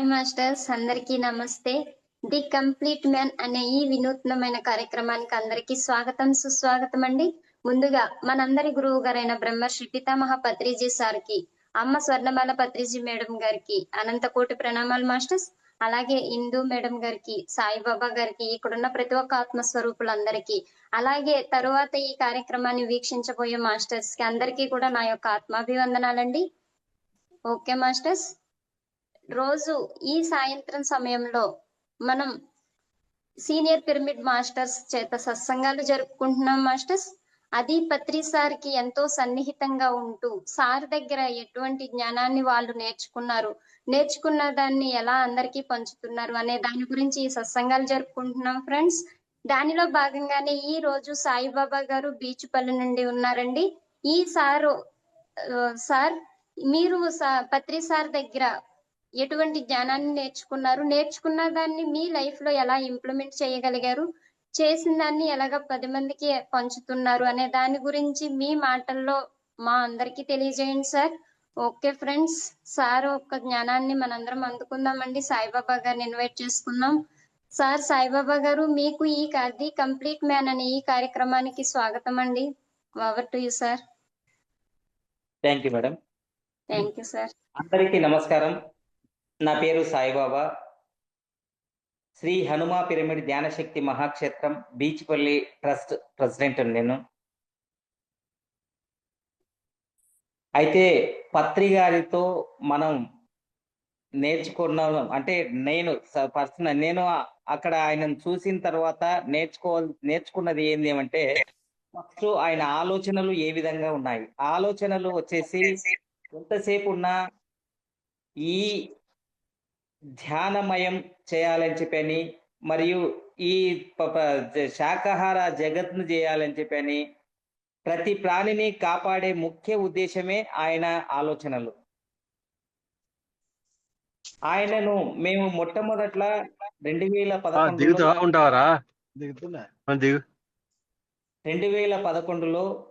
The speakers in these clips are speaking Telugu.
హాయ్ మాస్టర్స్ అందరికీ నమస్తే. ది కంప్లీట్ మ్యాన్ అనే ఈ వినూత్నమైన కార్యక్రమానికి అందరికీ స్వాగతం సుస్వాగతం అండి ముందుగా మనందరి గురువు గారైన బ్రహ్మశ్రీ పితామహ పత్రిజీ సార్కి అమ్మ స్వర్ణమాల పత్రిజీ మేడం గారికి అనంతకోటి ప్రణామాలు మాస్టర్స్. అలాగే ఇందు మేడం గారికి సాయిబాబా గారికి ఇక్కడున్న ప్రతి ఒక్క ఆత్మస్వరూపులందరికీ అలాగే తరువాత ఈ కార్యక్రమాన్ని వీక్షించబోయే మాస్టర్స్కి అందరికీ కూడా నా యొక్క ఆత్మాభివందనాలండి. Okay masters. రోజు ఈ సాయంత్రం సమయంలో మనం సీనియర్ పిరమిడ్ మాస్టర్స్ చేత సత్సంగాలు జరుపుకుంటున్నాం మాస్టర్స్. అది పత్రి సార్కి ఎంతో సన్నిహితంగా ఉంటూ సార్ దగ్గర ఎటువంటి జ్ఞానాన్ని వాళ్ళు నేర్చుకున్నారు నేర్చుకున్న దాన్ని ఎలా అందరికీ పంచుతున్నారు అనే దాని గురించి ఈ సత్సంగాలు జరుపుకుంటున్నాం ఫ్రెండ్స్. దానిలో భాగంగానే ఈ రోజు సాయిబాబా గారు బీచుపల్లి నుండి ఉన్నారండి. ఈ సారు సార్ మీరు పత్రి సార్ దగ్గర ఎటువంటి జ్ఞానాన్ని నేర్చుకున్నారు? నేర్చుకున్న దాన్ని మీ లైఫ్లో ఎలా ఇంప్లిమెంట్ చేయగలిగారు? చేసిన దాన్ని ఎలాగ పది మందికి పంచుతున్నారు? అనే దాని గురించి మీ మాటల్లో మా అందరికీ తెలియజేయండి సార్. ఓకే ఫ్రెండ్స్ సార్ ఒక్క జ్ఞానాన్ని మనందరం అందుకుందామండి. సాయిబాబా గారిని ఇన్వైట్ చేసుకుందాం. సార్ సాయిబాబా గారు మీకు ఈ ది కంప్లీట్ మ్యాన్ అనే ఈ కార్యక్రమానికి స్వాగతం అండి. Over to you sir. Thank you madam. Thank you sir. అందరికీ నమస్కారం. నా పేరు Saibaba. Shri Hanuma pyramid ధ్యానశక్తి మహాక్షేత్రం Beechpally trust president నేను. అయితే పత్రి గారితో మనం నేర్చుకున్నాం అంటే నేను పర్సనల్ నేను అక్కడ ఆయనను చూసిన తర్వాత నేర్చుకో నేర్చుకున్నది ఏంది అంటే ఫస్ట్ ఆయన ఆలోచనలు ఏ విధంగా ఉన్నాయి? ఆలోచనలు వచ్చేసి ఎంతసేపు ఉన్నా ఈ ధ్యానమయం చేయాలని చెప్పని మరియు ఈ శాకాహార జగత్ను చేయాలని చెప్పని ప్రతి ప్రాణిని కాపాడే ముఖ్య ఉద్దేశమే ఆయన ఆలోచనలు. ఆయనను మేము మొట్టమొదట్ల రెండు వేల దిగు. రెండు వేల పదకొండులో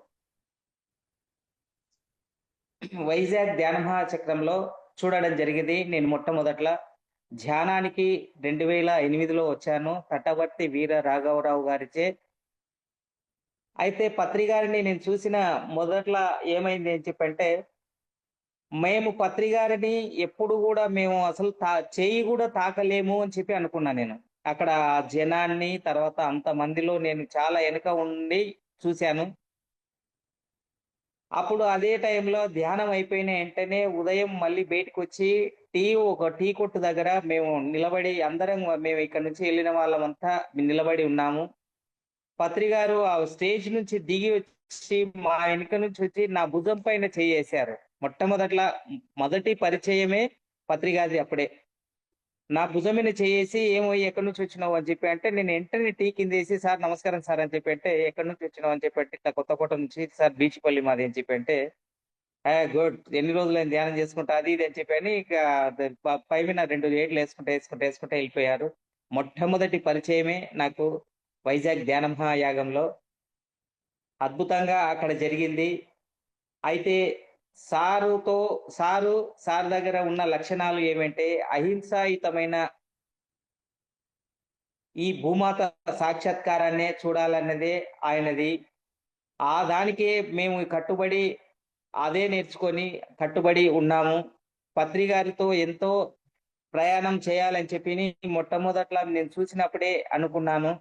వైజాగ్ ధ్యాన మహాచక్రంలో చూడడం జరిగింది. నేను మొట్టమొదట్ల ధ్యానానికి రెండు వేల ఎనిమిదిలో వచ్చాను. తట్టవర్తి వీర రాఘవరావు గారిచే. అయితే పత్రి గారిని నేను చూసిన మొదట్లో ఏమైంది అని చెప్పంటే మేము పత్రి గారిని ఎప్పుడు కూడా మేము అసలు తా చేయి కూడా తాకలేము అని చెప్పి అనుకున్నా నేను. అక్కడ ఆ జనాన్ని తర్వాత అంత మందిలో నేను చాలా వెనుక ఉండి చూశాను. అప్పుడు అదే టైంలో ధ్యానం అయిపోయిన వెంటనే ఉదయం మళ్ళీ బయటకు వచ్చి టీ ఒక టీ కొట్టు దగ్గర మేము నిలబడి అందరం మేము ఇక్కడ నుంచి వెళ్ళిన వాళ్ళమంతా నిలబడి ఉన్నాము. పత్రి గారు ఆ స్టేజ్ నుంచి దిగి వచ్చి మా వెనుక నుంచి వచ్చి నా భుజం పైన చేయేశారు మొట్టమొదట్ల మొదటి పరిచయమే పత్రి అప్పుడే. నా భుజం మీద చేసి ఏమో ఎక్కడి నుంచి వచ్చినావు అని చెప్పి అంటే నేను వెంటనే టీ కింద వేసి సార్ నమస్కారం సార్ అని చెప్పి అంటే ఎక్కడి నుంచి వచ్చినావు అని చెప్పి అంటే ఇట్లా కొత్తకోట నుంచి సార్ బీచ్పల్లి మాది అని చెప్పి అంటే గుడ్. ఎన్ని రోజులు నేను ధ్యానం చేసుకుంటా? అది ఇది అని చెప్పి అని ఇక పైన పై రెండు ఏట్లు వేసుకుంటే వేసుకుంటే వేసుకుంటే వెళ్ళిపోయారు. మొట్టమొదటి పరిచయమే నాకు వైజాగ్ ధ్యాన మహాయాగంలో. అద్భుతంగా అక్కడ జరిగింది. అయితే సారుతో సారు సార్ దగ్గర ఉన్న లక్షణాలు ఏమంటే అహింసాయుతమైన ఈ భూమాత సాక్షాత్కారాన్నే చూడాలన్నదే ఆయనది. ఆ దానికే మేము కట్టుబడి అదే నేర్చుకొని కట్టుబడి ఉన్నాము. పత్రి గారితో ఎంతో ప్రయాణం చేయాలని చెప్పి మొట్టమొదట్లో నేను చూసినప్పుడే అనుకున్నాను.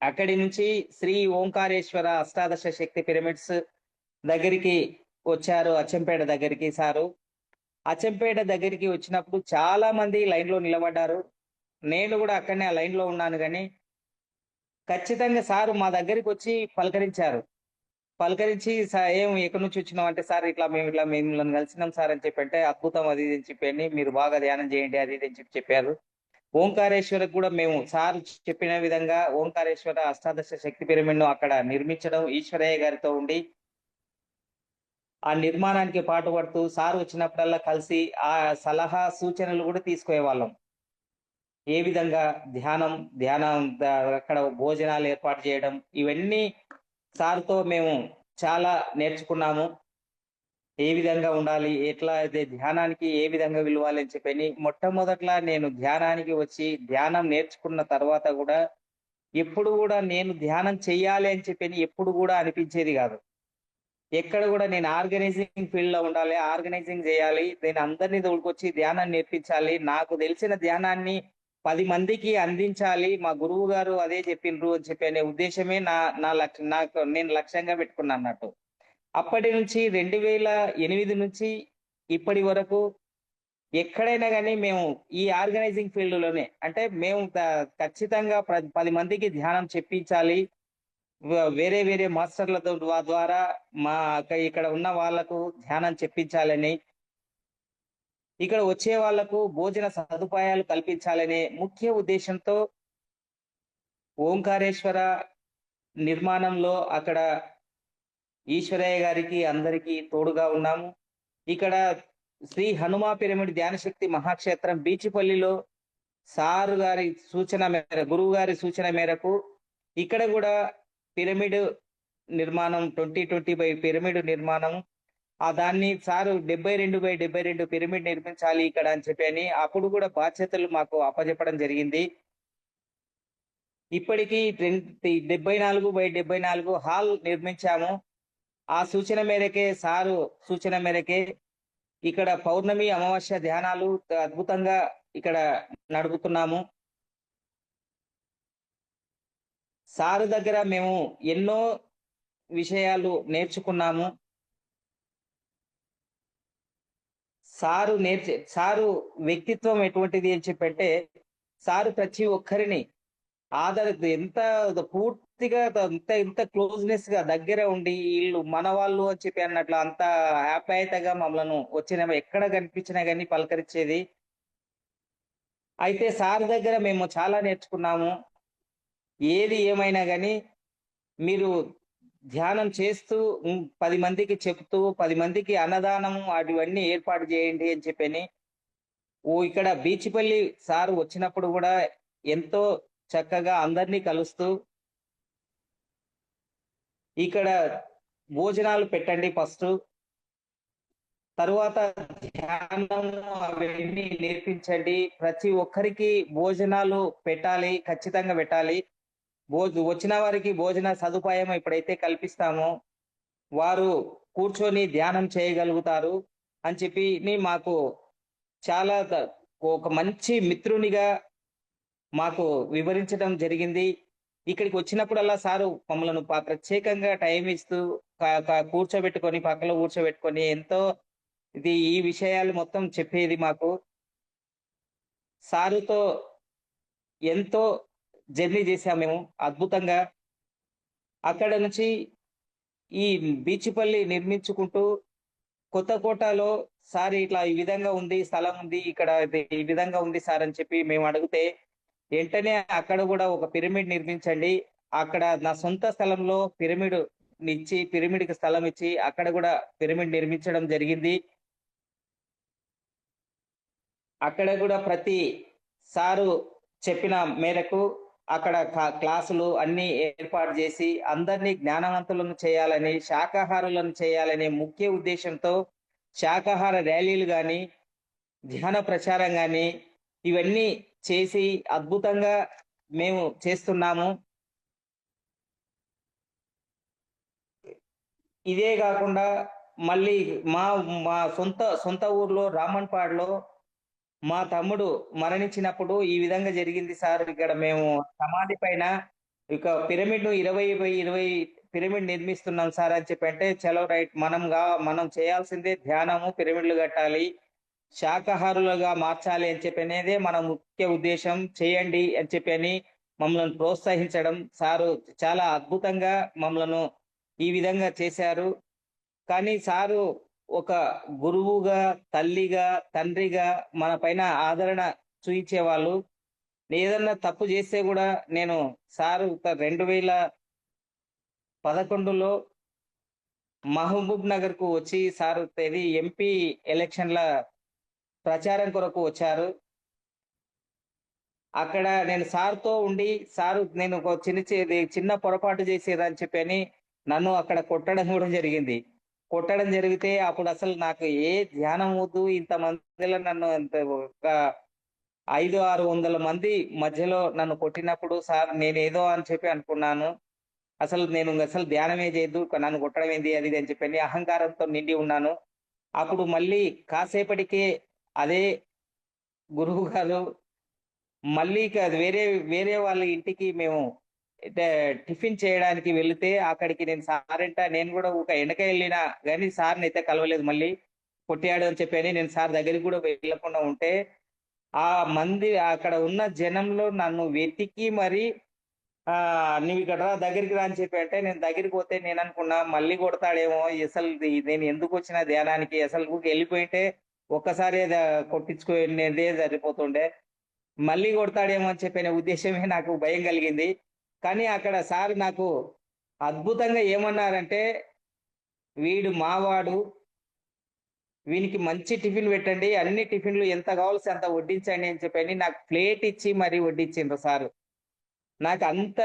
అక్కడి నుంచి శ్రీ ఓంకారేశ్వర అష్టాదశ శక్తి పిరమిడ్స్ దగ్గరికి వచ్చారు అచ్చంపేట దగ్గరికి సారు. అచ్చంపేట దగ్గరికి వచ్చినప్పుడు చాలా మంది లైన్లో నిలబడ్డారు. నేను కూడా అక్కడనే ఆ లైన్లో ఉన్నాను కానీ ఖచ్చితంగా సారు మా దగ్గరికి వచ్చి పలకరించారు. పలకరించి "సార్, ఏం ఎక్కడి నుంచి వచ్చినాం అంటే సార్ ఇట్లా మేము ఇట్లా మేము మిమ్మల్ని కలిసినాం సార్ అని చెప్పి అంటే అద్భుతం అది అని చెప్పి మీరు బాగా ధ్యానం చేయండి అది అని చెప్పి చెప్పారు. ఓంకారేశ్వరకు కూడా మేము సార్ చెప్పిన విధంగా ఓంకారేశ్వర అష్టాదశ శక్తి పిరమిడ్ను అక్కడ నిర్మించడం ఈశ్వరయ్య గారితో ఉండి ఆ నిర్మాణానికి పాటుపడుతూ సార్ వచ్చినప్పుడల్లా కలిసి ఆ సలహా సూచనలు కూడా తీసుకునే వాళ్ళం ఏ విధంగా ధ్యానం ధ్యానం అక్కడ భోజనాలు ఏర్పాటు చేయడం ఇవన్నీ సార్తో మేము చాలా నేర్చుకున్నాము. ఏ విధంగా ఉండాలి ఎట్లా అయితే ధ్యానానికి ఏ విధంగా విలువాలి అని చెప్పని మొట్టమొదట్లా నేను ధ్యానానికి వచ్చి ధ్యానం నేర్చుకున్న తర్వాత కూడా ఎప్పుడు కూడా నేను ధ్యానం చెయ్యాలి అని చెప్పని ఎప్పుడు కూడా అనిపించేది కాదు. ఎక్కడ కూడా నేను ఆర్గనైజింగ్ ఫీల్డ్లో ఉండాలి ఆర్గనైజింగ్ చేయాలి నేను అందరినీ తోడుకొచ్చి ధ్యానాన్ని నేర్పించాలి నాకు తెలిసిన ధ్యానాన్ని పది మందికి అందించాలి మా గురువు గారు అదే చెప్పిండ్రు అని చెప్పి అనే ఉద్దేశమే నా నా లక్ష్యం నాకు నేను లక్ష్యంగా పెట్టుకున్నా అన్నట్టు. అప్పటి నుంచి రెండు వేల ఎనిమిది నుంచి ఇప్పటి వరకు ఎక్కడైనా కానీ మేము ఈ ఆర్గనైజింగ్ ఫీల్డ్లోనే అంటే మేము ఖచ్చితంగా పది మందికి ధ్యానం చెప్పించాలి వేరే వేరే మాస్టర్లతో ద్వారా మా ఇక్కడ ఉన్న వాళ్ళకు ధ్యానం చెప్పించాలని ఇక్కడ వచ్చే వాళ్ళకు భోజన సదుపాయాలు కల్పించాలనే ముఖ్య ఉద్దేశంతో ఓంకారేశ్వర నిర్మాణంలో అక్కడ ఈశ్వరయ్య గారికి అందరికీ తోడుగా ఉన్నాము. ఇక్కడ శ్రీ హనుమా పిరమిడ్ ధ్యానశక్తి మహాక్షేత్రం బీచిపల్లిలో సారు గారి సూచన మేర గురువు గారి సూచన మేరకు ఇక్కడ కూడా పిరమిడ్ నిర్మాణం ట్వంటీ ట్వంటీ బై పిరమిడ్ నిర్మాణం. ఆ దాన్ని సారు డెబ్బై రెండు బై డెబ్బై రెండు పిరమిడ్ నిర్మించాలి ఇక్కడ అని చెప్పి అని అప్పుడు కూడా బాధ్యతలు మాకు అప్పచెప్పడం జరిగింది. ఇప్పటికీ డెబ్బై నాలుగు బై డెబ్బై నాలుగు హాల్ నిర్మించాము. ఆ సూచన మేరకే సారు సూచన మేరకే ఇక్కడ పౌర్ణమి అమావాస్య ధ్యానాలు అద్భుతంగా ఇక్కడ నడుపుతున్నాము. సారు దగ్గర మేము ఎన్నో విషయాలు నేర్చుకున్నాము. సారు నేర్చే సారు వ్యక్తిత్వం ఎటువంటిది అని చెప్పంటే సారు ప్రతి ఒక్కరిని ఆదర ఎంత పూర్తిగా ఎంత ఎంత క్లోజ్నెస్గా దగ్గర ఉండి వీళ్ళు మన వాళ్ళు అని చెప్పి అన్నట్లు అంత ఆప్యాయతగా మమ్మల్ని వచ్చిన ఎక్కడ కనిపించినా కానీ పలకరించేది. అయితే సార్ దగ్గర మేము చాలా నేర్చుకున్నాము. ఏది ఏమైనా కానీ మీరు ధ్యానం చేస్తూ పది మందికి చెప్తూ పది మందికి అన్నదానం అటువన్నీ ఏర్పాటు చేయండి అని చెప్పని ఓ ఇక్కడ బీచిపల్లి సార్ వచ్చినప్పుడు కూడా ఎంతో చక్కగా అందరినీ కలుస్తూ ఇక్కడ భోజనాలు పెట్టండి ఫస్ట్. తరువాత ధ్యానం అవన్నీ నేర్పించండి. ప్రతి ఒక్కరికి భోజనాలు పెట్టాలి ఖచ్చితంగా పెట్టాలి. భోజ వచ్చిన వారికి భోజన సదుపాయం ఇప్పుడైతే కల్పిస్తామో. వారు కూర్చొని ధ్యానం చేయగలుగుతారు అని చెప్పి మాకు చాలా ఒక మంచి మిత్రునిగా మాకు వివరించడం జరిగింది. ఇక్కడికి వచ్చినప్పుడల్లా సారు మమ్మల్ని ప్రత్యేకంగా టైం ఇస్తూ కూర్చోబెట్టుకొని పక్కలో కూర్చోబెట్టుకొని ఎంతో ఇది ఈ విషయాలు మొత్తం చెప్పేది మాకు. సారుతో ఎంతో జర్నీ చేసాం మేము. అద్భుతంగా అక్కడ నుంచి ఈ బీచ్పల్లి నిర్మించుకుంటూ కొత్త కోటలో సార్ ఇట్లా ఈ విధంగా ఉంది స్థలం ఉంది ఇక్కడ ఈ విధంగా ఉంది సార్ అని చెప్పి మేము అడిగితే వెంటనే అక్కడ కూడా ఒక పిరమిడ్ నిర్మించండి. అక్కడ నా సొంత స్థలంలో పిరమిడ్ ఇచ్చి పిరమిడ్కి స్థలం ఇచ్చి అక్కడ కూడా పిరమిడ్ నిర్మించడం జరిగింది. అక్కడ కూడా ప్రతి సారు చెప్పిన మేరకు అక్కడ క్లాసులు అన్ని ఏర్పాటు చేసి అందరినీ జ్ఞానవంతులను చేయాలని శాకాహారులను చేయాలనే ముఖ్య ఉద్దేశంతో శాకాహార ర్యాలీలు కానీ ధ్యాన ప్రచారం కానీ ఇవన్నీ చేసి అద్భుతంగా మేము చేస్తున్నాము. ఇదే కాకుండా మళ్ళీ మా మా సొంత సొంత ఊర్లో రామన్పాడులో మా తమ్ముడు మరణించినప్పుడు ఈ విధంగా జరిగింది సార్. ఇక్కడ మేము సమాధి పైన ఇక పిరమిడ్ను ఇరవై బై ఇరవై పిరమిడ్ నిర్మిస్తున్నాం సార్ అని చెప్పి అంటే చలో రైట్ మనంగా మనం చేయాల్సిందే ధ్యానము పిరమిడ్లు కట్టాలి శాకాహారులుగా మార్చాలి అని చెప్పి అనేదే మన ముఖ్య ఉద్దేశం. చేయండి అని చెప్పి అని మమ్మల్ని ప్రోత్సహించడం సారు చాలా అద్భుతంగా మమ్మలను ఈ విధంగా చేశారు. కానీ సారు ఒక గురువుగా తల్లిగా తండ్రిగా మన పైన ఆదరణ చూయించేవాళ్ళు ఏదన్నా తప్పు చేస్తే కూడా నేను సారు రెండు వేల పదకొండులో మహబూబ్ నగర్కు వచ్చి సారు ఇది ఎంపీ ఎలక్షన్ల ప్రచారం కొరకు వచ్చారు. అక్కడ నేను సార్తో ఉండి సారు నేను ఒక చిన్న చిన్న పొరపాటు చేసేదని చెప్పని నన్ను అక్కడ కొట్టడం కూడా జరిగింది. కొట్టడం జరిగితే అప్పుడు అసలు నాకు ఏ ధ్యానం వద్దు. ఇంత మందిలో నన్ను అంత ఒక ఐదు ఆరు వందల మంది మధ్యలో నన్ను కొట్టినప్పుడు సార్ నేను ఏదో అని చెప్పి అనుకున్నాను. అసలు నేను అసలు ధ్యానమే చేయద్దు. నన్ను కొట్టడం ఏంది? అది అని చెప్పి అహంకారంతో నిండి ఉన్నాను. అప్పుడు మళ్ళీ కాసేపటికే అదే గురువు గారు మళ్ళీ వేరే వేరే వాళ్ళ ఇంటికి మేము టిఫిన్ చేయడానికి వెళితే అక్కడికి నేను సార్ అంట నేను కూడా ఒక వెనక వెళ్ళినా కానీ సార్ని అయితే కలవలేదు మళ్ళీ. కొట్టాడు అని చెప్పి నేను సార్ దగ్గరికి కూడా వెళ్ళకుండా ఉంటే ఆ మంది అక్కడ ఉన్న జనంలో నన్ను వెతికి మరి ఆ నువ్వు ఇక్కడ రా దగ్గరికి రా అని చెప్పి అంటే నేను దగ్గరికి పోతే నేను అనుకున్నా మళ్ళీ కొడతాడేమో అసలు నేను ఎందుకు వచ్చిన ధ్యానానికి అసలు వెళ్ళిపోయింటే ఒక్కసారి కొట్టించుకునేదే సరిపోతుండే. మళ్ళీ కొడతాడేమో అని చెప్పిన ఉద్దేశమే నాకు భయం కలిగింది. కానీ అక్కడ సార్ నాకు అద్భుతంగా ఏమన్నారంటే వీడు మావాడు వీనికి మంచి టిఫిన్ పెట్టండి అన్ని టిఫిన్లు ఎంత కావాల్సి అంత వడ్డించండి అని చెప్పని నాకు ప్లేట్ ఇచ్చి మరీ వడ్డించిండ్రు సారు. నాకు అంత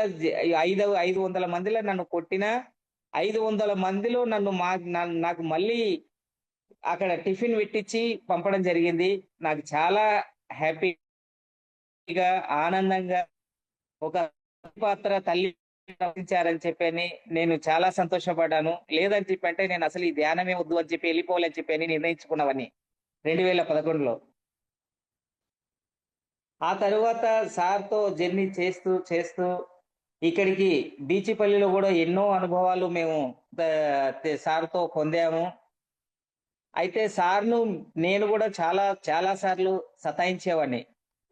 ఐదు ఐదు వందల మందిలో నన్ను కొట్టిన ఐదు వందల మందిలో నన్ను మా నాకు మళ్ళీ అక్కడ టిఫిన్ పెట్టించి పంపడం జరిగింది. నాకు చాలా హ్యాపీగా ఆనందంగా ఒక పాత్ర తల్లి రచించారని చెప్పని నేను చాలా సంతోషపడ్డాను. లేదని చెప్పి అంటే నేను అసలు ఈ ధ్యానమే వద్దు అని చెప్పి వెళ్ళిపోవాలని చెప్పి అని నిర్ణయించుకున్నవని రెండు వేల పదకొండులో ఆ తరువాత సార్తో జర్నీ చేస్తూ చేస్తూ ఇక్కడికి బీచిపల్లిలో కూడా ఎన్నో అనుభవాలు మేము సార్తో పొందాము. అయితే సార్ను నేను కూడా చాలా చాలా సార్లు సతాయించేవాడిని.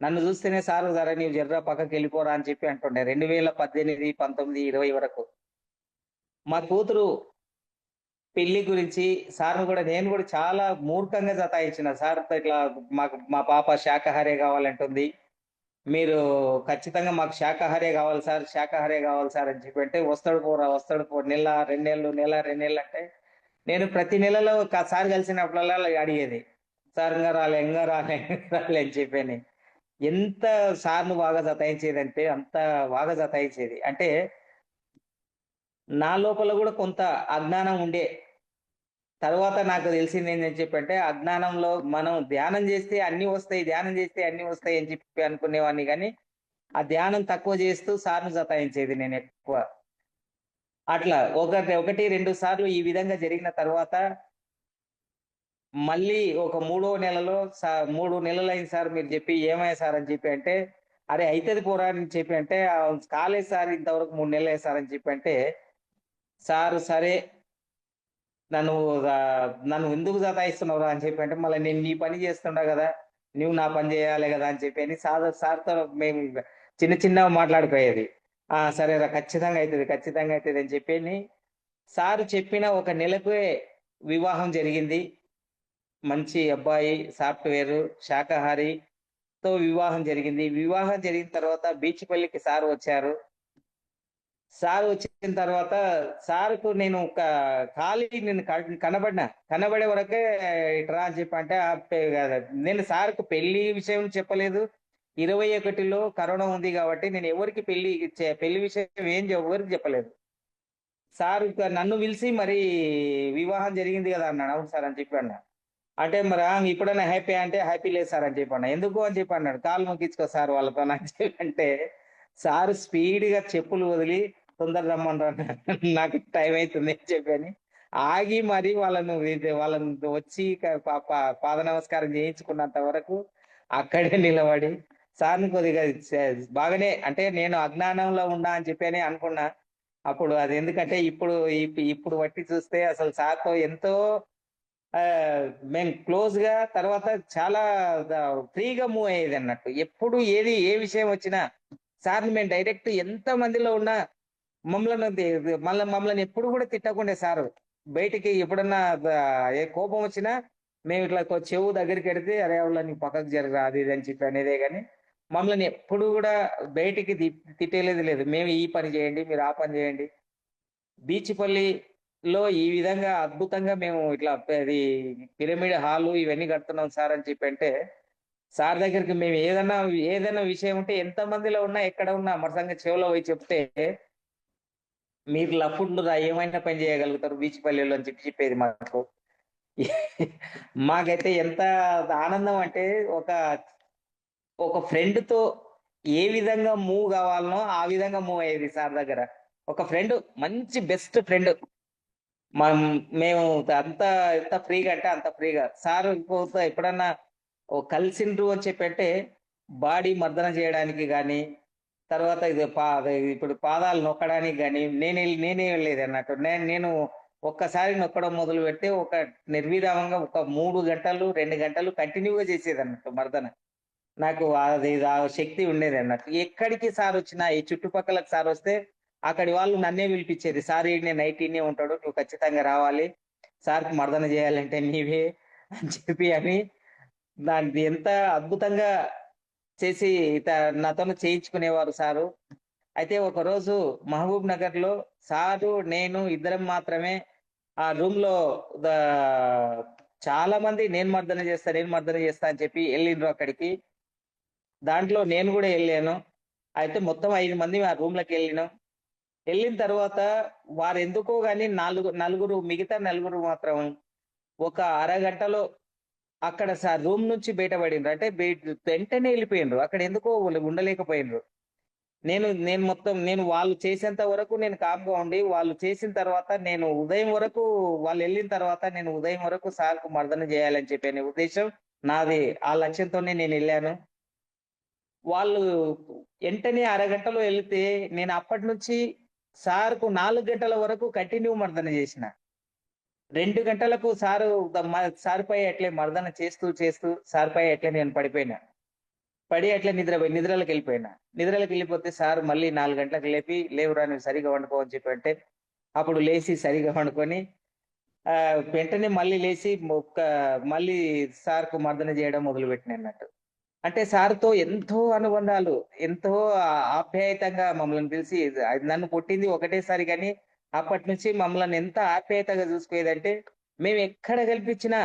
నన్ను చూస్తేనే సార్ సరే నీవు జర్ర పక్కకి వెళ్ళిపోరా అని చెప్పి అంటుండే. రెండు వేల పద్దెనిమిది పంతొమ్మిది ఇరవై వరకు. మా కూతురు పెళ్ళి గురించి సార్ను కూడా నేను కూడా చాలా మూర్ఖంగా సతాయించిన. సార్ ఇట్లా మాకు మా పాప శాకాహారే కావాలంటుంది. మీరు ఖచ్చితంగా మాకు శాకాహారే కావాలి సార్ శాకాహారే కావాలి సార్ అని చెప్పి అంటే వస్తాడు పోరా వస్తాడు పో నెల రెండు నెలలు నెల రెండు నెలలు అంటే నేను ప్రతి నెలలో సార్ కలిసినప్పుడల్లా అడిగేది. సార్ ఇంకా రాలే ఇంకా రాలే రాలే అని చెప్పాను. ఎంత సార్ను బాగా జతాయించేది అంటే అంత బాగా జతాయించేది అంటే నా లోపల కూడా కొంత అజ్ఞానం ఉండే. తర్వాత నాకు తెలిసింది ఏంటని చెప్పి అంటే అజ్ఞానంలో మనం ధ్యానం చేస్తే అన్ని వస్తాయి ధ్యానం చేస్తే అన్ని వస్తాయి అని చెప్పి అనుకునేవాడిని కానీ ఆ ధ్యానం తక్కువ చేస్తూ సార్ను జతాయించేది నేను ఎక్కువ. అట్లా ఒకటి ఒకటి రెండు సార్లు ఈ విధంగా జరిగిన తర్వాత మళ్ళీ ఒక మూడో నెలలో సార్ మూడు నెలలు అయింది సార్ మీరు చెప్పి ఏమయ్యా సార్ అని చెప్పి అంటే అరే అవుతుంది పోరా అని చెప్పి అంటే కాలేదు సార్ ఇంతవరకు మూడు నెలలు అయ్యాయి సార్ అని చెప్పి అంటే సార్ సరే నన్ను నన్ను ఎందుకు సతాయిస్తున్నావురా అని చెప్పి అంటే మళ్ళీ నేను నీ పని చేస్తుండా కదా నువ్వు నా పని చేయాలి కదా అని చెప్పి అని సార్ సార్తో మేము చిన్న చిన్న మాట్లాడిపోయేది ఆ సరేరా ఖచ్చితంగా అవుతుంది ఖచ్చితంగా అవుతుంది అని చెప్పి సార్ చెప్పిన ఒక నెలకే వివాహం జరిగింది. మంచి అబ్బాయి సాఫ్ట్వేర్ శాకాహారి తో వివాహం జరిగింది. వివాహం జరిగిన తర్వాత బీచ్ పల్లికి సార్ వచ్చారు. సార్ వచ్చిన తర్వాత సార్కు నేను ఒక ఖాళీ నేను కనబడినా. కనబడే వరకే ఇట్రా అని చెప్పి అంటే నేను సార్కు పెళ్ళి విషయం చెప్పలేదు. ఇరవై ఒకటిలో కరోనా ఉంది కాబట్టి నేను ఎవరికి పెళ్ళి పెళ్ళి విషయం ఏం ఎవరికి చెప్పలేదు. సార్ నన్ను పిలిచి మరి వివాహం జరిగింది కదా అన్నాడు. అవును సార్ అని చెప్పి అన్నా అంటే మరి ఇప్పుడైనా హ్యాపీ అంటే హ్యాపీ లేదు సార్ అని చెప్పి అన్నా ఎందుకు అని చెప్పి అన్నాడు కాలు ముగించుకో సార్ వాళ్ళతో అని చెప్పి అంటే సార్ స్పీడ్గా చెప్పులు వదిలి తొందర రమ్మన్నారు నాకు టైం అవుతుంది అని చెప్పని ఆగి మరి వాళ్ళను వాళ్ళను వచ్చి క- పాద నమస్కారం చేయించుకున్నంత వరకు అక్కడే నిలబడి సార్ని కొద్దిగా బాగానే అంటే నేను అజ్ఞానంలో ఉన్నా అని చెప్పని అనుకున్నా. అప్పుడు అది ఎందుకంటే ఇప్పుడు ఇప్పుడు బట్టి చూస్తే అసలు సార్తో ఎంతో మేము క్లోజ్గా తర్వాత చాలా ఫ్రీగా మూవ్ అయ్యేది అన్నట్టు. ఎప్పుడు ఏది ఏ విషయం వచ్చినా సార్ని మేము డైరెక్ట్ ఎంత మందిలో ఉన్నా మమ్మల్ని మళ్ళీ మమ్మల్ని ఎప్పుడు కూడా తిట్టకుండే సారు. బయటికి ఎప్పుడన్నా ఏ కోపం వచ్చినా మేము ఇట్లా చెవు దగ్గరికి పెడితే అరే వాళ్ళ పక్కకు జరగరా అది ఇది అని చెప్పి అనేదే కానీ మమ్మల్ని ఎప్పుడు కూడా బయటికి తి- తిట్టేలేదు లేదు. మేము ఈ పని చేయండి మీరు ఆ పని చేయండి. లో ఈ విధంగా అద్భుతంగా మేము ఇట్లా అది పిరమిడ్ హాలు ఇవన్నీ కడుతున్నాం సార్ అని చెప్పి అంటే సార్ దగ్గరికి మేము ఏదైనా ఏదైనా విషయం ఉంటే ఎంత మందిలో ఉన్నా ఎక్కడ ఉన్నా మరసంగా చెవిలో పోయి చెప్తే మీరు లఫుడ్లు ఏమైనా పని చేయగలుగుతారు బీచ్పల్లిలో అని చెప్పి చెప్పేది మాకు. మాకైతే ఎంత ఆనందం అంటే ఒక ఒక ఫ్రెండ్తో ఏ విధంగా మూవ్ కావాలనో ఆ విధంగా మూవ్ అయ్యేది సార్ దగ్గర. ఒక ఫ్రెండ్ మంచి బెస్ట్ ఫ్రెండ్. మేము అంత ఎంత ఫ్రీగా అంటే అంత ఫ్రీగా. సార్ ఇంకోతో ఎప్పుడన్నా ఓ కలిసిండ్రు అని చెప్పంటే బాడీ మర్దన చేయడానికి కానీ తర్వాత ఇది పా ఇప్పుడు పాదాలు నొక్కడానికి కానీ నేను నేనే వెళ్ళేది అన్నట్టు. నేను నేను ఒక్కసారి నొక్కడం మొదలు పెడితే ఒక నిర్విరామంగా ఒక మూడు గంటలు రెండు గంటలు కంటిన్యూగా చేసేది అన్నట్టు మర్దన. నాకు అది ఆ శక్తి ఉండేది అన్నట్టు. ఎక్కడికి సార్ వచ్చినా ఈ చుట్టుపక్కలకు సార్ వస్తే అక్కడి వాళ్ళు నన్నే పిలిపించేది. సార్ ఈయన నైట్ ఈయనే ఉంటాడు. నువ్వు ఖచ్చితంగా రావాలి. సార్కి మర్దన చేయాలంటే నీవే అని చెప్పి అని దాన్ని ఎంత అద్భుతంగా చేసి త- నాతో చేయించుకునేవారు సారు. అయితే ఒక రోజు మహబూబ్ నగర్లో సారు నేను ఇద్దరం మాత్రమే ఆ రూమ్లో చాలా మంది నేను మర్దన చేస్తా నేను మర్దన చేస్తా అని చెప్పి వెళ్ళిండ్రు అక్కడికి. దాంట్లో నేను కూడా వెళ్ళాను. అయితే మొత్తం ఐదు మంది ఆ రూమ్లోకి వెళ్ళినాం. వెళ్ళిన తర్వాత వారు ఎందుకో కానీ నాలుగు నలుగురు మిగతా నలుగురు మాత్రం ఒక అరగంటలో అక్కడ సార్ రూమ్ నుంచి బయటపడిండ్రు. అంటే వెంటనే వెళ్ళిపోయిండ్రు. అక్కడ ఎందుకో వాళ్ళు ఉండలేకపోయినరు నేను నేను మొత్తం నేను వాళ్ళు చేసేంత వరకు నేను కామ్గా ఉండి వాళ్ళు చేసిన తర్వాత నేను ఉదయం వరకు వాళ్ళు వెళ్ళిన తర్వాత నేను ఉదయం వరకు సార్కు మర్దన చేయాలని చెప్పిన ఉద్దేశం నాది. ఆ లక్ష్యంతోనే నేను వెళ్ళాను. వాళ్ళు వెంటనే అరగంటలో వెళ్తే నేను అప్పటి నుంచి సార్కు నాలుగు గంటల వరకు కంటిన్యూ మర్దన చేసిన. రెండు గంటలకు సారు సార్పై సార్ పై అట్లే మర్దన చేస్తూ చేస్తూ సార్ పై అట్లే నేను పడిపోయినా. పడి అట్లే నిద్ర నిద్రలకు వెళ్ళిపోయినా. నిద్రలకు వెళ్ళిపోతే సార్ మళ్ళీ నాలుగు గంటలకు లేపి లేవురా నువ్వు సరిగా వండుకో అని చెప్పి అంటే అప్పుడు లేచి సరిగా వండుకొని వెంటనే మళ్ళీ లేచి ఒక్క మళ్ళీ సార్కు మర్దన చేయడం మొదలు పెట్టినట్టు అంటే సార్తో ఎంతో అనుబంధాలు ఎంతో ఆప్యాయతంగా మమ్మల్ని పిలిచి అది నన్ను పుట్టింది ఒకటేసారి కానీ అప్పటి నుంచి మమ్మల్ని ఎంత ఆప్యాయతగా చూసుకునేదంటే మేము ఎక్కడ కల్పించినా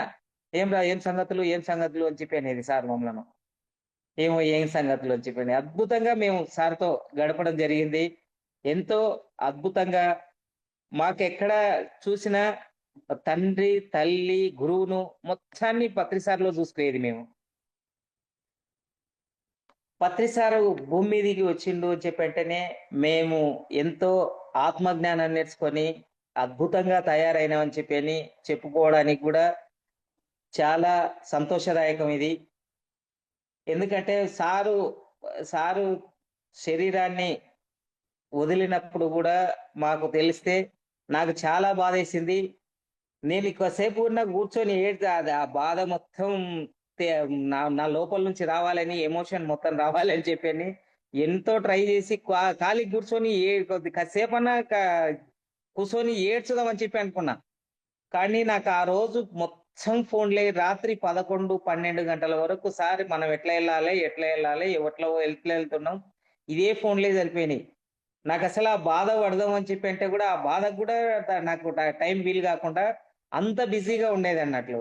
ఏం రా ఏం సంగతులు ఏం సంగతులు అని చెప్పి అనేది సార్ మమ్మల్ని. ఏమో ఏం సంగతులు అని చెప్పి అద్భుతంగా మేము సార్తో గడపడం జరిగింది. ఎంతో అద్భుతంగా మాకెక్కడ చూసినా తండ్రి తల్లి గురువును మొత్తాన్ని పత్రిసార్లో చూసుకునేది మేము. పత్రిసారు భూమి మీదికి వచ్చిండు అని చెప్పి వెంటనే మేము ఎంతో ఆత్మజ్ఞానం నేర్చుకొని అద్భుతంగా తయారైనామని చెప్పి అని చెప్పుకోవడానికి కూడా చాలా సంతోషదాయకం ఇది. ఎందుకంటే సారు సారు శరీరాన్ని వదిలినప్పుడు కూడా మాకు తెలిస్తే నాకు చాలా బాధేసింది. నేను ఎక్కువసేపు ఉన్న కూర్చొని ఏడ్చా అది ఆ బాధ మొత్తం నా నా లోపల నుంచి రావాలని ఎమోషన్ మొత్తం రావాలని చెప్పని ఎంతో ట్రై చేసి కా- ఖాళీ కూర్చొని ఏ కొద్ది కాసేపన్నా కూర్చొని ఏడ్చుదామని చెప్పి అనుకున్నా. కానీ నాకు ఆ రోజు మొత్తం ఫోన్లే రాత్రి పదకొండు పన్నెండు గంటల వరకు సారి మనం ఎట్లా వెళ్ళాలి ఎట్లా వెళ్ళాలి ఎవట్లో ఎట్లా వెళ్తున్నాం ఇదే ఫోన్లే సరిపోయినాయి. నాకు అసలు ఆ బాధ పడదాం అని చెప్పి అంటే కూడా ఆ బాధకు కూడా నాకు టైం వీలు కాకుండా అంత బిజీగా ఉండేది అన్నట్లు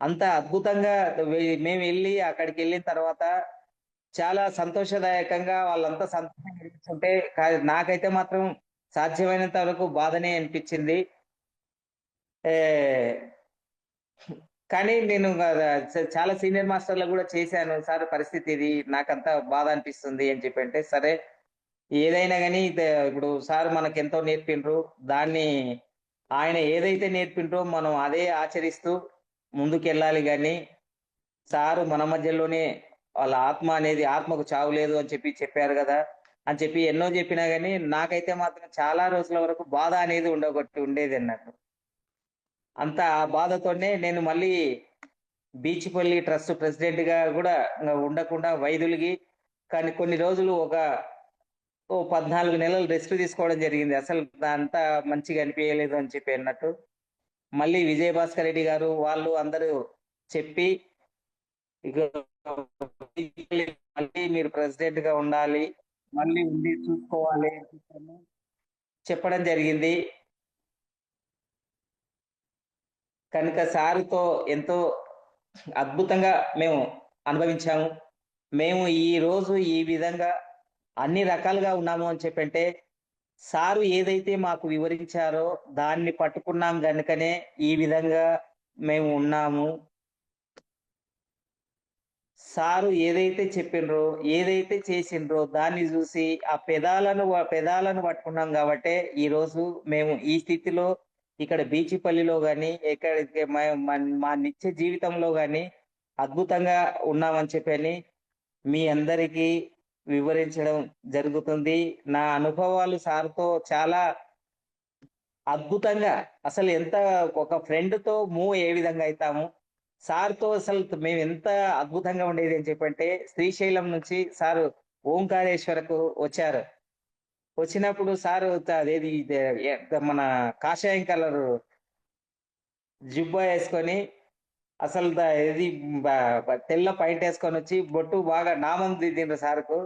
అంత అద్భుతంగా మేము వెళ్ళి అక్కడికి వెళ్ళిన తర్వాత చాలా సంతోషదాయకంగా వాళ్ళంతా సంతోషంగా అనిపిస్తుంటే నాకైతే మాత్రం సాధ్యమైనంత వరకు బాధనే అనిపించింది. కానీ నేను చాలా సీనియర్ మాస్టర్లు కూడా చేశాను. సార్ పరిస్థితి ఇది నాకంత బాధ అనిపిస్తుంది అని చెప్పి అంటే సరే ఏదైనా కానీ ఇప్పుడు సార్ మనకు ఎంతో నేర్పిండ్రు. దాన్ని ఆయన ఏదైతే నేర్పిండ్రో మనం అదే ఆచరిస్తూ ముందుకెళ్ళాలి కానీ సారు మన మధ్యలోనే వాళ్ళ ఆత్మ అనేది ఆత్మకు చావు లేదు అని చెప్పి చెప్పారు కదా. అని చెప్పి ఎన్నో చెప్పినా గానీ నాకైతే మాత్రం చాలా రోజుల వరకు బాధ అనేది ఉండగొట్టి ఉండేది అన్నట్టు. అంత ఆ బాధతోనే నేను మళ్ళీ బీచ్పల్లి ట్రస్ట్ ప్రెసిడెంట్గా కూడా ఉండకుండా వైద్యులకి కానీ కొన్ని రోజులు ఒక ఓ పద్నాలుగు నెలలు రెస్ట్ తీసుకోవడం జరిగింది. అసలు అంతా మంచిగా అనిపించలేదు అని చెప్పి అన్నట్టు. మళ్ళీ విజయభాస్కర్ రెడ్డి గారు వాళ్ళు అందరూ చెప్పి మళ్ళీ మీరు ప్రెసిడెంట్గా ఉండాలి మళ్ళీ ఉండి చూసుకోవాలి అని చెప్పడం జరిగింది. కనుక సారుతో ఎంతో అద్భుతంగా మేము అనుభవించాము. మేము ఈ రోజు ఈ విధంగా అన్ని రకాలుగా ఉన్నాము అని చెప్పంటే సారు ఏదైతే మాకు వివరించారో దాన్ని పట్టుకున్నాం గనుకనే ఈ విధంగా మేము ఉన్నాము. సారు ఏదైతే చెప్పిండ్రో ఏదైతే చేసిండ్రో దాన్ని చూసి ఆ పెదాలను పెదాలను పట్టుకున్నాం కాబట్టి ఈరోజు మేము ఈ స్థితిలో ఇక్కడ బీచిపల్లిలో కానీ ఎక్కడ మా నిత్య జీవితంలో కానీ అద్భుతంగా ఉన్నామని చెప్పని మీ అందరికీ వివరించడం జరుగుతుంది. నా అనుభవాలు సార్తో చాలా అద్భుతంగా అసలు ఎంత ఒక ఫ్రెండ్తో మూవ్ ఏ విధంగా అవుతాము సార్తో అసలు మేము ఎంత అద్భుతంగా ఉండేది అని చెప్పంటే శ్రీశైలం నుంచి సారు ఓంకారేశ్వరకు వచ్చారు. వచ్చినప్పుడు సారు అదేది మన కాషాయం కలర్ జుబ్బా వేసుకొని అసలు ఇది తెల్ల పైంట్ వేసుకొని వచ్చి బొట్టు బాగా నామం దిద్దిండ్రు సార్కు.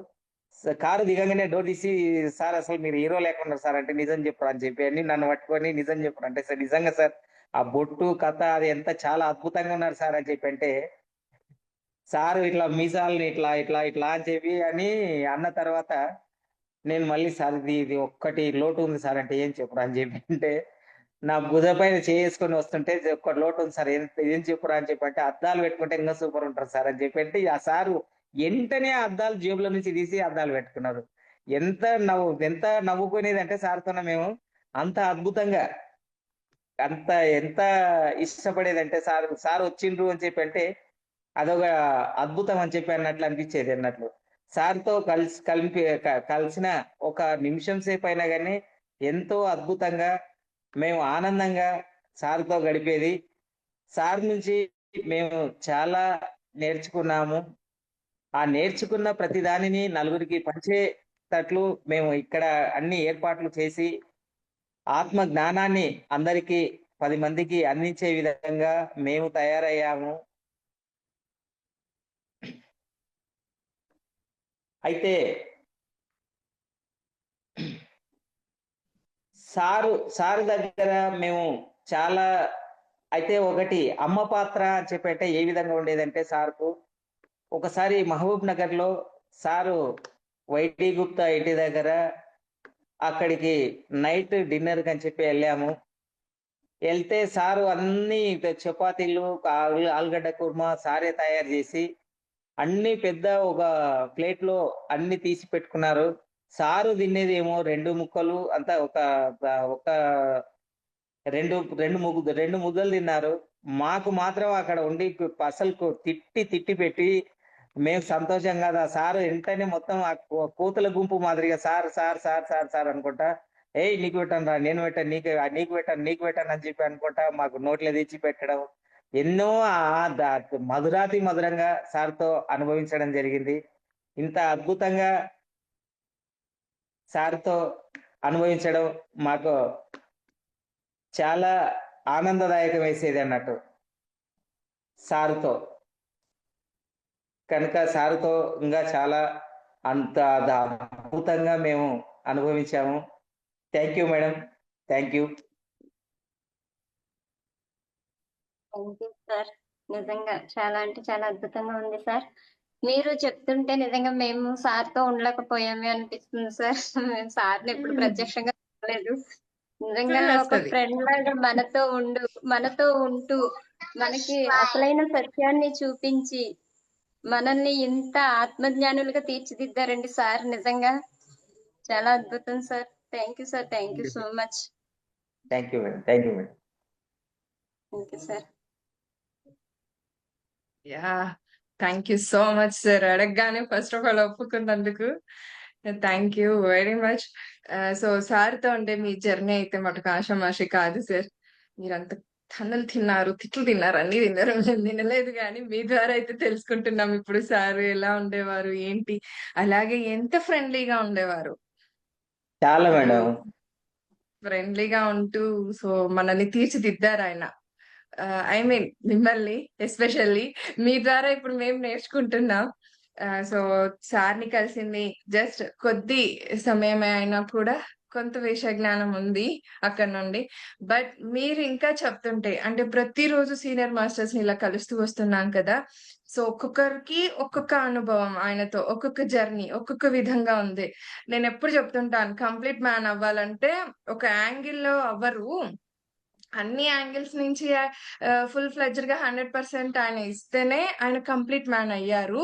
కారు దిగంగానే డోర్ తీసి సార్ అసలు మీరు హీరో లేకుండా సార్ అంటే నిజం చెప్పరు అని చెప్పి అని నన్ను పట్టుకొని నిజం చెప్పరు అంటే సార్ నిజంగా సార్ ఆ బొట్టు కథ అది ఎంత చాలా అద్భుతంగా ఉన్నారు సార్ అని చెప్పి అంటే సార్ ఇట్లా మీసాలని ఇట్లా ఇట్లా ఇట్లా అని చెప్పి అని అన్న తర్వాత నేను మళ్ళీ సార్ ఇది ఇది ఒక్కటి లోటు ఉంది సార్ అంటే ఏం చెప్పరు అని చెప్పి అంటే నా బుధ పైన చేసుకొని వస్తుంటే ఒక లోటు ఉంది సార్. ఏం ఏం చెప్పురా అని చెప్పి అంటే అద్దాలు పెట్టుకుంటే ఇంకా సూపర్ ఉంటారు సార్ అని చెప్పి అంటే ఆ సారు వెంటనే అద్దాలు జేబులో నుంచి తీసి అద్దాలు పెట్టుకున్నారు. ఎంత నవ్వు ఎంత నవ్వుకునేది అంటే సార్తో మేము అంత అద్భుతంగా అంత ఎంత ఇష్టపడేది అంటే సార్ సార్ వచ్చిండ్రు అని చెప్పి అంటే అదొక అద్భుతం అని చెప్పి అన్నట్లు అనిపించేది అన్నట్లు. సార్తో కలిసి కలిపి కలిసిన ఒక నిమిషం సేపు అయినా కానీ ఎంతో అద్భుతంగా మేము ఆనందంగా సార్తో గడిపేది. సార్ నుంచి మేము చాలా నేర్చుకున్నాము. ఆ నేర్చుకున్న ప్రతి దానిని నలుగురికి పంచేటట్లు మేము ఇక్కడ అన్ని ఏర్పాట్లు చేసి ఆత్మ జ్ఞానాన్ని అందరికీ పది మందికి అందించే విధంగా మేము తయారయ్యాము. అయితే సారు సారు దగ్గర మేము చాలా అయితే ఒకటి అమ్మ పాత్ర అని చెప్పంటే ఏ విధంగా ఉండేదంటే సార్కు ఒకసారి మహబూబ్ నగర్లో సారు వైటి గుప్తా ఇంటి దగ్గర అక్కడికి నైట్ డిన్నర్ అని చెప్పి వెళ్ళాము. వెళ్తే సారు అన్ని చపాతీలు ఆలుగడ్డ కుర్మా సారే తయారు చేసి అన్ని పెద్ద ఒక ప్లేట్లో అన్ని తీసి పెట్టుకున్నారు. సారు తినేదేమో రెండు ముక్కలు అంతా ఒక ఒక రెండు రెండు ముగ్గు రెండు ముద్దలు తిన్నారు. మాకు మాత్రం అక్కడ ఉండి అసలు తిట్టి తిట్టి పెట్టి మేము సంతోషం కదా. సార్ వెంటనే మొత్తం ఆ కూతుల గుంపు మాదిరిగా sir sir sir sir sir అనుకుంటా ఏయ్ నీకు పెట్టాను రా నేను పెట్టాను నీకు నీకు పెట్టాను నీకు పెట్టాను అని చెప్పి అనుకుంటా మాకు నోట్లో తెచ్చి పెట్టడం. ఎన్నో మధురాతి మధురంగా సార్తో అనుభవించడం జరిగింది. ఇంత అద్భుతంగా సార్తో అనుభవించడం మాకు చాలా ఆనందదాయకం వేసేది అన్నట్టు. సార్తో. కనుక సార్తో ఇంకా చాలా అంత అద్భుతంగా మేము అనుభవించాము. Thank you madam. Thank you. Thank you sir. నిజంగా చాలా అంటే చాలా అద్భుతంగా ఉంది సార్. మీరు చెప్తుంటే నిజంగా మేము సార్తో ఉండలేకపోయామే అనిపిస్తుంది సార్. మేము సార్ని ఎప్పుడు ప్రత్యక్షంగా చూడలేదు. నిజంగా ఒక ఫ్రెండ్ లాగా మనతో ఉండు మనతో ఉంటూ మనకి అసలైన సత్యాన్ని చూపించి మనల్ని ఇంత ఆత్మజ్ఞానులుగా తీర్చిదిద్దారండి సార్. నిజంగా చాలా అద్భుతం sir. Thank you sir. Thank you so much. Thank you madam. Thank you madam. Thank you sir. Yeah. Thank you so much sir అడగగానే first of all ఒప్పుకున్నందుకు. Thank you very much so సార్తో అంటే మీ జర్నీ అయితే మటుకు ఆషామాషి కాదు సార్ మీరంత తన్నులు తిన్నారు తిట్లు తిన్నారు అన్ని తిన్నారు. మేము తినలేదు కానీ మీ ద్వారా అయితే తెలుసుకుంటున్నాం ఇప్పుడు సార్ ఎలా ఉండేవారు ఏంటి? అలాగే ఎంత ఫ్రెండ్లీగా ఉండేవారు? చాలా మేడం. ఫ్రెండ్లీగా ఉంటూ సో మనల్ని తీర్చిదిద్దారు ఆయన. Uh, ఐ మీన్ మిమ్మల్ని ఎస్పెషల్లీ మీ ద్వారా ఇప్పుడు మేము నేర్చుకుంటున్నాం. Uh, సో సార్ని కలిసింది జస్ట్ కొద్ది సమయమే అయినా కూడా కొంత విషయ జ్ఞానం ఉంది అక్కడ నుండి. బట్ మీరు ఇంకా చెప్తుంటే అంటే ప్రతిరోజు సీనియర్ మాస్టర్స్ ఇలా కలుస్తూ వస్తున్నాం కదా. సో ఒక్కొక్కరికి ఒక్కొక్క అనుభవం ఆయనతో ఒక్కొక్క జర్నీ ఒక్కొక్క విధంగా ఉంది. నేను ఎప్పుడు చెప్తుంటాను కంప్లీట్ మ్యాన్ అవ్వాలంటే ఒక యాంగిల్లో అవ్వరు. అన్ని యాంగిల్స్ నుంచి ఫుల్ ఫ్లెడ్జ్డ్గా హండ్రెడ్ పర్సెంట్ ఆయన ఇస్తేనే ఆయన కంప్లీట్ మ్యాన్ అయ్యారు.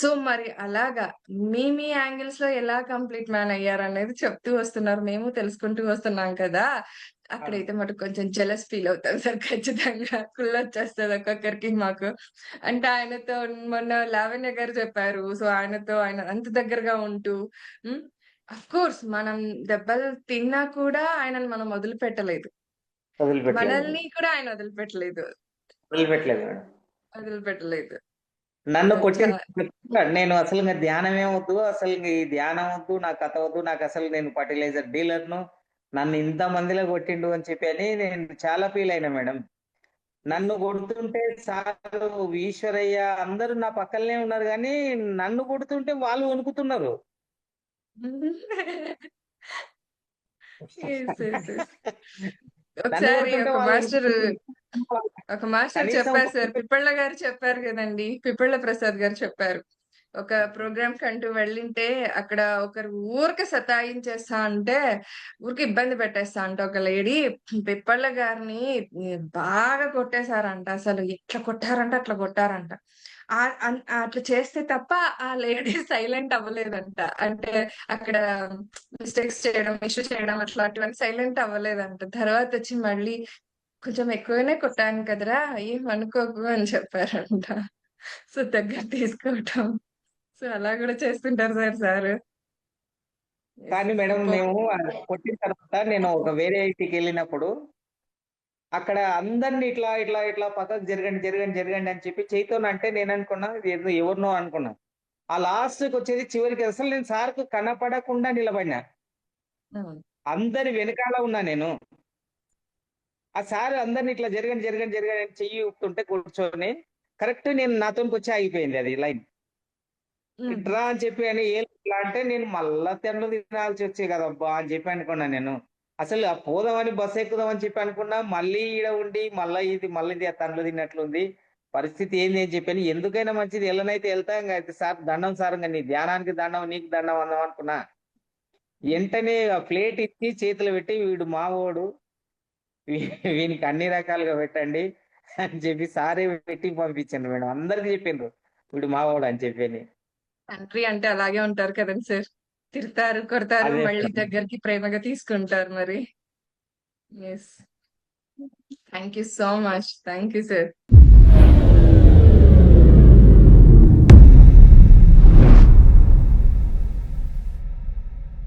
సో మరి అలాగా మీ మీ యాంగిల్స్లో ఎలా కంప్లీట్ మ్యాన్ అయ్యారు అనేది చెప్తూ వస్తున్నారు. మేము తెలుసుకుంటూ వస్తున్నాం కదా. అక్కడైతే మటుకు కొంచెం జెలస్ ఫీల్ అవుతాం సార్. ఖచ్చితంగా కుళ్ళు వచ్చేస్తుంది ఒక్కొక్కరికి మాకు. అంటే ఆయనతో మొన్న లావణ్య గారు చెప్పారు. సో ఆయనతో ఆయన అంత దగ్గరగా ఉంటూ అఫ్ కోర్స్ మనం దెబ్బలు తిన్నా కూడా ఆయనను మనం వదిలిపెట్టలేదు వదిలిపెట్టలేదు. మనల్ని కూడా ఆయన వదిలిపెట్టలేదు. వదిలిపెట్టలేదు మేడం. వదిలిపెట్టలేదు. నన్ను కొట్టిన చా- నేను అసలు ఇంకా ధ్యానమే వద్దు అసలు ఈ ధ్యానం వద్దు నా కథ వద్దు నాకు అసలు నేను ఫర్టిలైజర్ డీలర్ను నన్ను ఇంత మందిలో కొట్టిండు అని చెప్పి అని నేను చాలా ఫీల్ అయినా మేడం. నన్ను కొడుతుంటే సారు ఈశ్వరయ్య అందరూ నా పక్కనే ఉన్నారు కానీ నన్ను కొడుతుంటే వాళ్ళు వణుకుతున్నారు. ఒకసారి ఒక మాస్టర్. ఒక మాస్టర్ చెప్పారు సార్. పిప్పళ్ళ గారు చెప్పారు కదండి. పిప్పళ్ళ ప్రసాద్ గారు చెప్పారు. ఒక ప్రోగ్రామ్ కంటూ వెళ్ళింటే అక్కడ ఒకరు ఊరికి సతాయించేస్తా అంటే ఊరికి ఇబ్బంది పెట్టేస్తా అంటే ఒక లేడీ పిప్పళ్ళ గారిని బాగా కొట్టేశారంట అసలు. ఎట్లా కొట్టారంట అట్లా కొట్టారంట. అట్లా చేస్తే తప్ప ఆ లేడీ సైలెంట్ అవ్వలేదంట. అంటే అక్కడ మిస్టేక్స్ చేయడం ఇష్యూ చేయడం అట్లాంటివన్నీ సైలెంట్ అవ్వలేదంట. తర్వాత వచ్చి మళ్ళీ కొంచెం ఎక్కువనే కొట్టాను కదరా ఏం అనుకోకు అని చెప్పారంట. సో దగ్గర తీసుకోవటం. సో అలా కూడా చేస్తుంటారు సార్ సార్. కానీ మేడం మేము కొట్టిన తర్వాత నేను ఒక వేరే ఇంటికి వెళ్ళినప్పుడు అక్కడ అందరిని ఇట్లా ఇట్లా ఇట్లా పక్కకు జరగండి జరగండి జరగండి అని చెప్పి చేతితో అంటే నేను అనుకున్నా ఏదో ఎవరినో అనుకున్నా. ఆ లాస్ట్కి వచ్చేది చివరికి అసలు నేను సార్కు కనపడకుండా నిలబడినా. అందరి వెనకాల ఉన్నా నేను. ఆ సార్ అందరిని ఇట్లా జరగండి జరగండి జరగండి అని చెయ్యి ఊపుతుంటే కూర్చొని కరెక్ట్ నేను నాతోనికి వచ్చి ఆగిపోయింది అది లైన్. ఇట్రా అని చెప్పి అని ఏ అంటే నేను మళ్ళా తెండ్లు తినాల్సి వచ్చే కదబ్బా అని చెప్పి అనుకున్నా నేను. అసలు ఆ పోదామని బస్ ఎక్కుదామని చెప్పి అనుకున్నా మళ్ళీ ఈడ ఉండి మళ్ళీ ఇది మళ్ళీ ఇది ఆ తిన్నట్లుంది పరిస్థితి ఏంది అని చెప్పాను. ఎందుకైనా మంచిది. ఎల్లనైతే వెళ్తాం అయితే సార్ దండం సార్ నీ ధ్యానానికి దండం నీకు దండం అందాం అనుకున్నా. వెంటనే ఆ ప్లేట్ ఇచ్చి చేతులు పెట్టి వీడు మావోడు వీనికి అన్ని రకాలుగా పెట్టండి అని చెప్పి సారే పెట్టి పంపించండి మేడం. అందరికి చెప్పిండ్రు. వీడు మావోడు అని చెప్పి తండ్రి అంటే అలాగే ఉంటారు కదండి సార్. తిడతారు కొడతారు మళ్ళీ. దగ్గరికి ప్రేమగా తీసుకుంటారు మరి. Yes thank you so much thank you sir